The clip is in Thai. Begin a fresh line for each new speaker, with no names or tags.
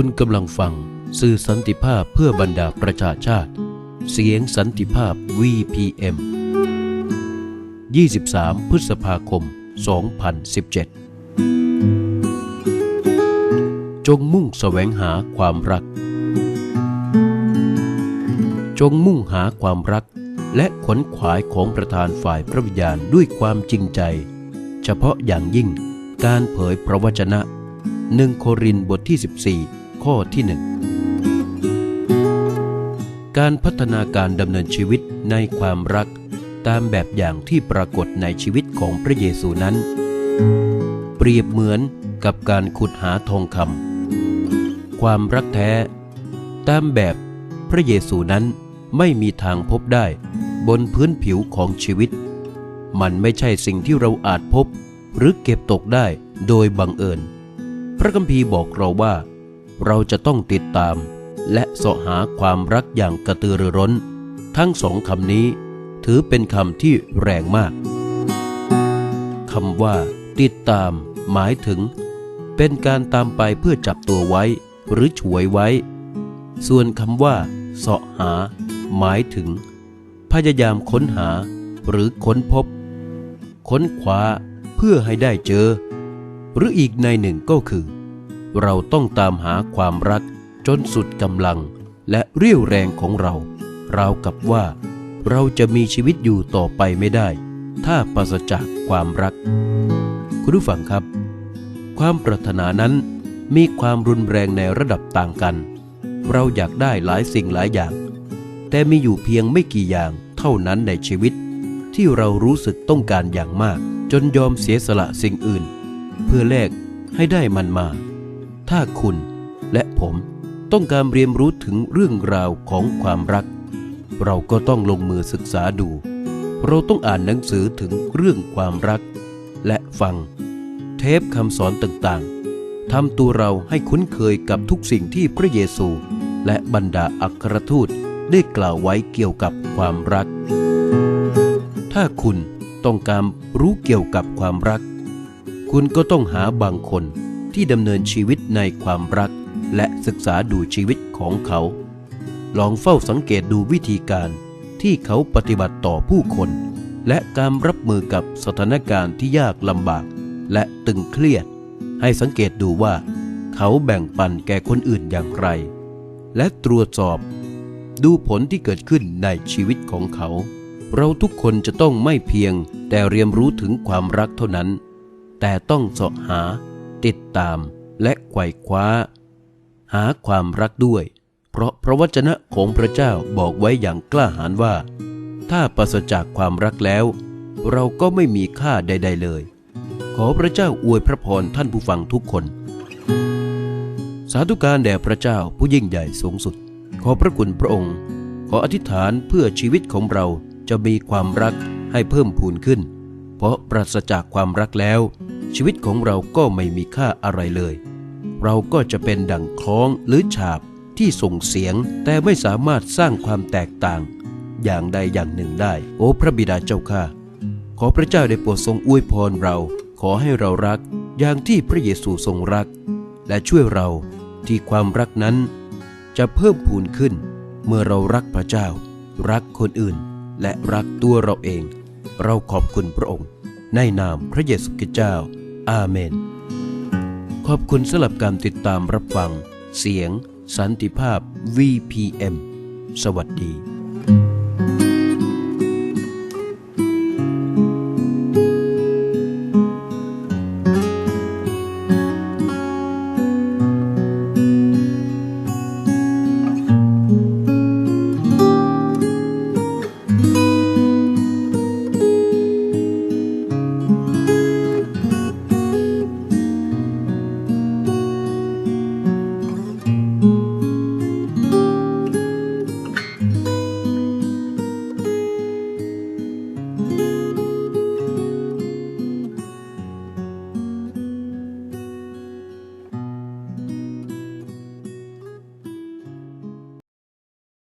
คุณกำลังฟัง สื่อสันติภาพเพื่อบรรดาประชาชาติ เสียงสันติภาพ VPM 23 พฤษภาคม 2017 จงมุ่งแสวงหาความรัก จงมุ่งหาความรัก และขวนขวายของประธานฝ่ายพระวิญญาณด้วยความจริงใจ เฉพาะอย่างยิ่งการเผยพระวจนะหนึ่งโครินบทที่14 ข้อที่หนึ่งการพัฒนาการดำเนินชีวิตในความรัก ตามแบบอย่างที่ปรากฏในชีวิตของพระเยซูนั้น เปรียบเหมือนกับการขุดหาทองคำความรักแท้ ตามแบบพระเยซูนั้นไม่มีทางพบได้บนพื้นผิวของชีวิต มันไม่ใช่สิ่งที่เราอาจพบ หรือเก็บตกได้โดยบังเอิญ พระคัมภีร์บอกเราว่า เราจะต้องติดตาม และเสาะหาความรักอย่างกระตือรือร้น ทั้งสองคำนี้ ถือเป็นคำที่แรงมากคำว่า ติดตาม หมายถึง เป็นการตามไปเพื่อจับตัวไว้ หรือฉวยไว้ ส่วนคำว่าเสาะหา หมายถึง พยายามค้นหา หรือค้นพบ ค้นคว้าเพื่อให้ได้เจอ หรืออีกในหนึ่งก็คือ เราต้องตามหาความรักจนสุดกำลังและเรี่ยวแรงของเรา ราวกับว่า เราจะมีชีวิตอยู่ต่อไปไม่ได้ ถ้าปราศจากความรัก คุณผู้ฟังครับ ความปรารถนานั้นมีความรุนแรงในระดับต่างกัน เราอยากได้หลายสิ่งหลายอย่าง แต่มีอยู่เพียงไม่กี่อย่างเท่านั้นในชีวิต ที่เรารู้สึกต้องการอย่างมาก จนยอมเสียสละสิ่งอื่น เพื่อแลกให้ได้มันมา ถ้าคุณและผมต้องการเรียนรู้ถึงเรื่องราวของความรัก เราก็ต้องลงมือศึกษาดู เราต้องอ่านหนังสือถึงเรื่องความรัก และฟัง เทปคำสอนต่างๆทำตัวเราให้คุ้นเคยกับทุกสิ่งที่พระเยซู และบรรดาอัครทูตได้กล่าวไว้เกี่ยวกับความรัก ถ้าคุณต้องการรู้เกี่ยวกับความรัก คุณก็ต้องหาบางคน ที่ดำเนินชีวิตในความรัก และศึกษาดูชีวิตของเขา ลองเฝ้าสังเกตดูวิธีการที่เขาปฏิบัติต่อผู้คน และการรับมือกับสถานการณ์ที่ยากลำบาก และตึงเครียด ให้สังเกตดูว่า เขาแบ่งปันแก่คนอื่นอย่างไร และตรวจสอบ ดูผลที่เกิดขึ้นในชีวิตของเขา เราทุกคนจะต้องไม่เพียงแต่เรียนรู้ถึงความรักเท่านั้น แต่ต้องเสาะหา ติดตามและไขว่คว้า หาความรักด้วย เพราะพระวจนะของพระเจ้าบอกไว้อย่างกล้าหาญว่า ถ้าปราศจากความรักแล้ว เราก็ไม่มีค่าใด ๆ เลย ขอพระเจ้าอวยพระพรท่านผู้ฟังทุกคน สาธุการแด่พระเจ้าผู้ยิ่งใหญ่สูงสุด ขอพระคุณพระองค์ ขออธิษฐานเพื่อชีวิตของเราจะมีความรักให้เพิ่มพูนขึ้น เพราะปราศจากความรักแล้ว ชีวิตของเราก็ไม่มีค่าอะไรเลย เราก็จะเป็นดั่งคล้องหรือฉาบที่ส่งเสียงแต่ไม่สามารถสร้างความแตกต่าง อย่างใดอย่างหนึ่งได้ โอ้พระบิดาเจ้าข้าขอพระเจ้าได้โปรดทรงอวยพรเรา ขอให้เรารักอย่างที่พระเยซูทรงรัก และช่วยเราที่ความรักนั้น จะเพิ่มพูนขึ้น เมื่อเรารักพระเจ้า รักคนอื่น และรักตัวเราเอง เราขอบคุณพระองค์ ในนามพระเยซูคริสต์เจ้า อาเมน ขอบคุณสำหรับการติดตามรับฟัง เสียง สันติภาพ VPM สวัสดี